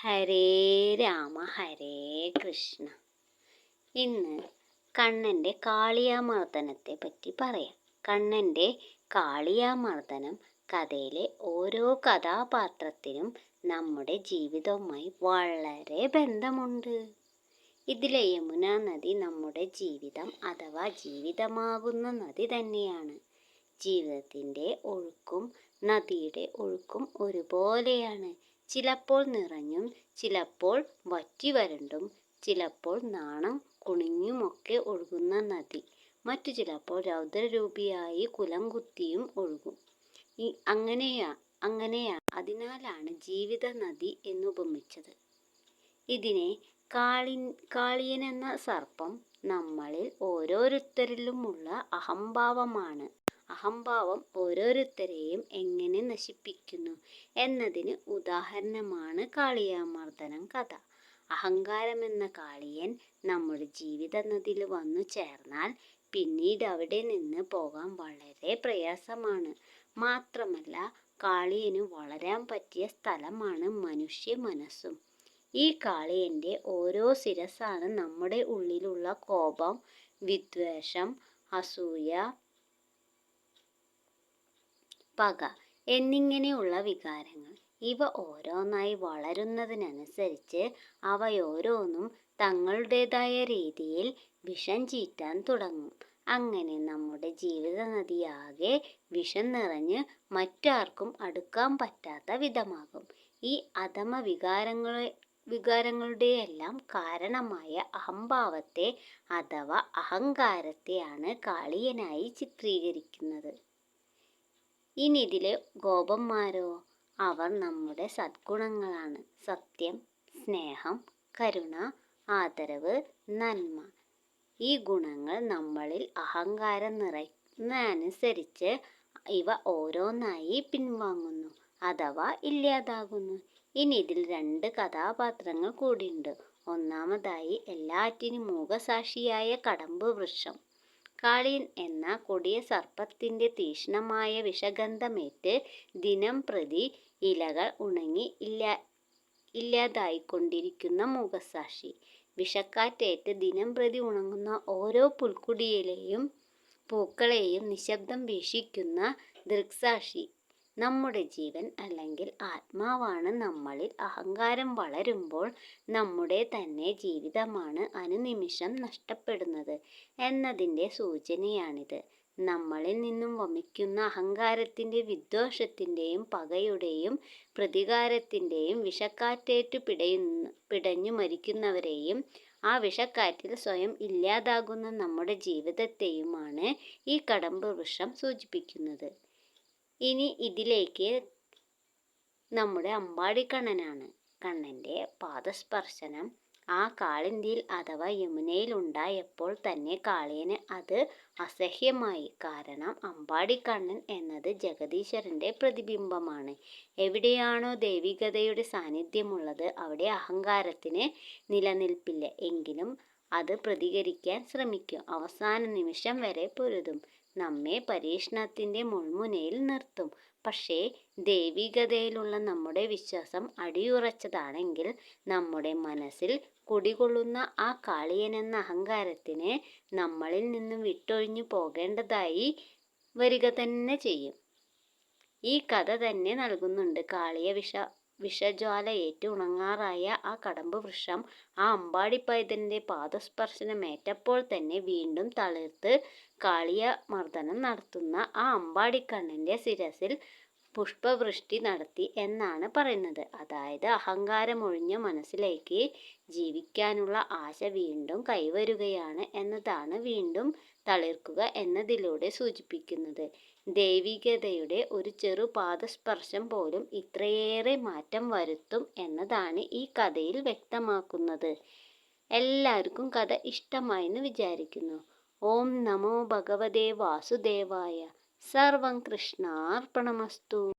ഹരേ രാമ ഹരേ കൃഷ്ണ. ഇന്ന് കണ്ണന്റെ കാളിയാമർദ്ദനത്തെ പറ്റി പറയാം. കണ്ണന്റെ കാളിയാമർദ്ദനം കഥയിലെ ഓരോ കഥാപാത്രത്തിനും നമ്മുടെ ജീവിതവുമായി വളരെ ബന്ധമുണ്ട്. ഇതിലെ യമുന നദി നമ്മുടെ ജീവിതം അഥവാ ജീവിതമാകുന്ന നദി തന്നെയാണ്. ജീവിതത്തിന്റെ ഒഴുക്കും നദിയുടെ ഒഴുക്കും ഒരുപോലെയാണ്. ചിലപ്പോൾ നിറഞ്ഞും ചിലപ്പോൾ വറ്റി വരണ്ടും ചിലപ്പോൾ നാണം കുണിഞ്ഞുമൊക്കെ ഒഴുകുന്ന നദി. മറ്റു ചിലപ്പോൾ രൗദ്രരൂപിയായി കുലം കുത്തിയും ഒഴുകും. ഈ അങ്ങനെയാ അങ്ങനെയാ. അതിനാലാണ് ജീവിത നദി എന്നുപമിച്ചത്. ഇതിനെ കാളി കാളിയൻ എന്ന സർപ്പം നമ്മളിൽ ഓരോരുത്തരിലുമുള്ള അഹംഭാവമാണ്. അഹംഭാവം ഓരോരുത്തരെയും എങ്ങനെ നശിപ്പിക്കുന്നു എന്നതിന് ഉദാഹരണമാണ് കാളിയാമർദ്ദനം കഥ. അഹങ്കാരം എന്ന കാളിയൻ നമ്മുടെ ജീവിത നദിയിൽ വന്നു ചേർന്നാൽ പിന്നീട് അവിടെ നിന്ന് പോകാൻ വളരെ പ്രയാസമാണ്. മാത്രമല്ല കാളിയന് വളരാൻ പറ്റിയ സ്ഥലമാണ് മനുഷ്യ മനസ്സും. ഈ കാളിയന്റെ ഓരോ ശിരസാണ് നമ്മുടെ ഉള്ളിലുള്ള കോപം വിദ്വേഷം അസൂയ പക എന്നിങ്ങനെയുള്ള വികാരങ്ങൾ. ഇവ ഓരോന്നായി വളരുന്നതിനനുസരിച്ച് അവയോരോന്നും തങ്ങളുടേതായ രീതിയിൽ വിഷം ചീറ്റാൻ തുടങ്ങും. അങ്ങനെ നമ്മുടെ ജീവിത നദിയാകെ വിഷം നിറഞ്ഞ് മറ്റാർക്കും അടുക്കാൻ പറ്റാത്ത വിധമാകും. ഈ അധമ വികാരങ്ങളെ വികാരങ്ങളുടെയെല്ലാം കാരണമായ അഹംഭാവത്തെ അഥവാ അഹങ്കാരത്തെയാണ് കാളിയനായി ചിത്രീകരിക്കുന്നത്. ഇനി ഇതിലെ ഗോപന്മാരോ? അവർ നമ്മുടെ സദ്ഗുണങ്ങളാണ്. സത്യം സ്നേഹം കരുണ ആദരവ് നന്മ. ഈ ഗുണങ്ങൾ നമ്മളിൽ അഹങ്കാരം നിറയുന്നതനുസരിച്ച് ഇവ ഓരോന്നായി പിൻവാങ്ങുന്നു അഥവാ ഇല്ലാതാകുന്നു. ഇനി ഇതിൽ രണ്ട് കഥാപാത്രങ്ങൾ കൂടിയുണ്ട്. ഒന്നാമതായി എല്ലാറ്റിനും മൂകസാക്ഷിയായ കടമ്പ് വൃക്ഷം. കാളിയൻ എന്ന കൊടിയ സർപ്പത്തിന്റെ തീക്ഷ്ണമായ വിഷഗന്ധമേറ്റ് ദിനം പ്രതി ഇലകൾ ഉണങ്ങി ഇല്ല ഇല്ലാതായിക്കൊണ്ടിരിക്കുന്ന മുഖസാക്ഷി വിഷക്കാറ്റേറ്റ് ദിനം പ്രതി ഉണങ്ങുന്ന ഓരോ പുൽക്കുടിയിലെയും പൂക്കളെയും നിശബ്ദം വീക്ഷിക്കുന്ന ദൃക്സാക്ഷി. നമ്മുടെ ജീവൻ അല്ലെങ്കിൽ ആത്മാവാണ് നമ്മളിൽ. അഹങ്കാരം വളരുമ്പോൾ നമ്മുടെ തന്നെ ജീവിതമാണ് അനുനിമിഷം നഷ്ടപ്പെടുന്നത് എന്നതിന്റെ സൂചനയാണിത്. നമ്മളിൽ നിന്നും വമിക്കുന്ന അഹങ്കാരത്തിന്റെ വിദ്വേഷത്തിന്റെയും പകയുടെയും പ്രതികാരത്തിന്റെയും വിഷക്കാറ്റേറ്റു പിടയുന്ന പിടഞ്ഞു മരിക്കുന്നവരെയും ആ വിഷക്കാറ്റിൽ സ്വയം ഇല്ലാതാകുന്ന നമ്മുടെ ജീവിതത്തെയുമാണ് ഈ കടമ്പ് വൃക്ഷം സൂചിപ്പിക്കുന്നത്. ഇനി ഇതിലേക്ക് നമ്മുടെ അമ്പാടി കണ്ണനാണ്. കണ്ണന്റെ പാദസ്പർശനം ആ കാളിന്തിയിൽ അഥവാ യമുനയിൽ ഉണ്ടായപ്പോൾ തന്നെ കാളിയന് അത് അസഹ്യമായി. കാരണം അമ്പാടിക്കണ്ണൻ എന്നത് ജഗദീശ്വരന്റെ പ്രതിബിംബമാണ്. എവിടെയാണോ ദൈവികതയുടെ സാന്നിധ്യമുള്ളത് അവിടെ അഹങ്കാരത്തിന് നിലനിൽപ്പില്ല. എങ്കിലും അത് പ്രതികരിക്കാൻ ശ്രമിക്കും. അവസാന നിമിഷം വരെ പൊരുതും. നമ്മെ പരീക്ഷണത്തിന്റെ മുൾമുനയിൽ നിർത്തും. പക്ഷേ ദൈവികതയിലുള്ള നമ്മുടെ വിശ്വാസം അടിയുറച്ചതാണെങ്കിൽ നമ്മുടെ മനസ്സിൽ കുടികൊള്ളുന്ന ആ കാളിയനെന്ന അഹങ്കാരത്തിന് നമ്മളിൽ നിന്നും വിട്ടൊഴിഞ്ഞു പോകേണ്ടതായി വരിക തന്നെ ചെയ്യും. ഈ കഥ തന്നെ നൽകുന്നുണ്ട് കാളിയ വിഷ വിഷജ്വാലയേറ്റ് ഉണങ്ങാറായ ആ കടമ്പ് വൃക്ഷം ആ അമ്പാടി പൈതലിന്റെ പാദസ്പർശനമേറ്റപ്പോൾ തന്നെ വീണ്ടും തളിർത്ത് കാളിയ മർദ്ദനം നടത്തുന്ന ആ അമ്പാടിക്കണ്ണന്റെ ശിരസിൽ പുഷ്പവൃഷ്ടി നടത്തി എന്നാണ് പറയുന്നത്. അതായത് അഹങ്കാരമൊഴിഞ്ഞ മനസ്സിലേക്ക് ജീവിക്കാനുള്ള ആശ വീണ്ടും കൈവരുകയാണ് എന്നതാണ് വീണ്ടും തളിർക്കുക എന്നതിലൂടെ സൂചിപ്പിക്കുന്നത്. ദൈവികതയുടെ ഒരു ചെറു പാദസ്പർശം പോലും ഇത്രയേറെ മാറ്റം വരുത്തും എന്നതാണ് ഈ കഥയിൽ വ്യക്തമാക്കുന്നത്. എല്ലാവർക്കും കഥ ഇഷ്ടമായെന്ന് വിചാരിക്കുന്നു. ഓം നമോ ഭഗവതേ വാസുദേവായ. ಸರ್ವಂ ಕೃಷ್ಣಾರ್ಪಣಮಸ್ತು.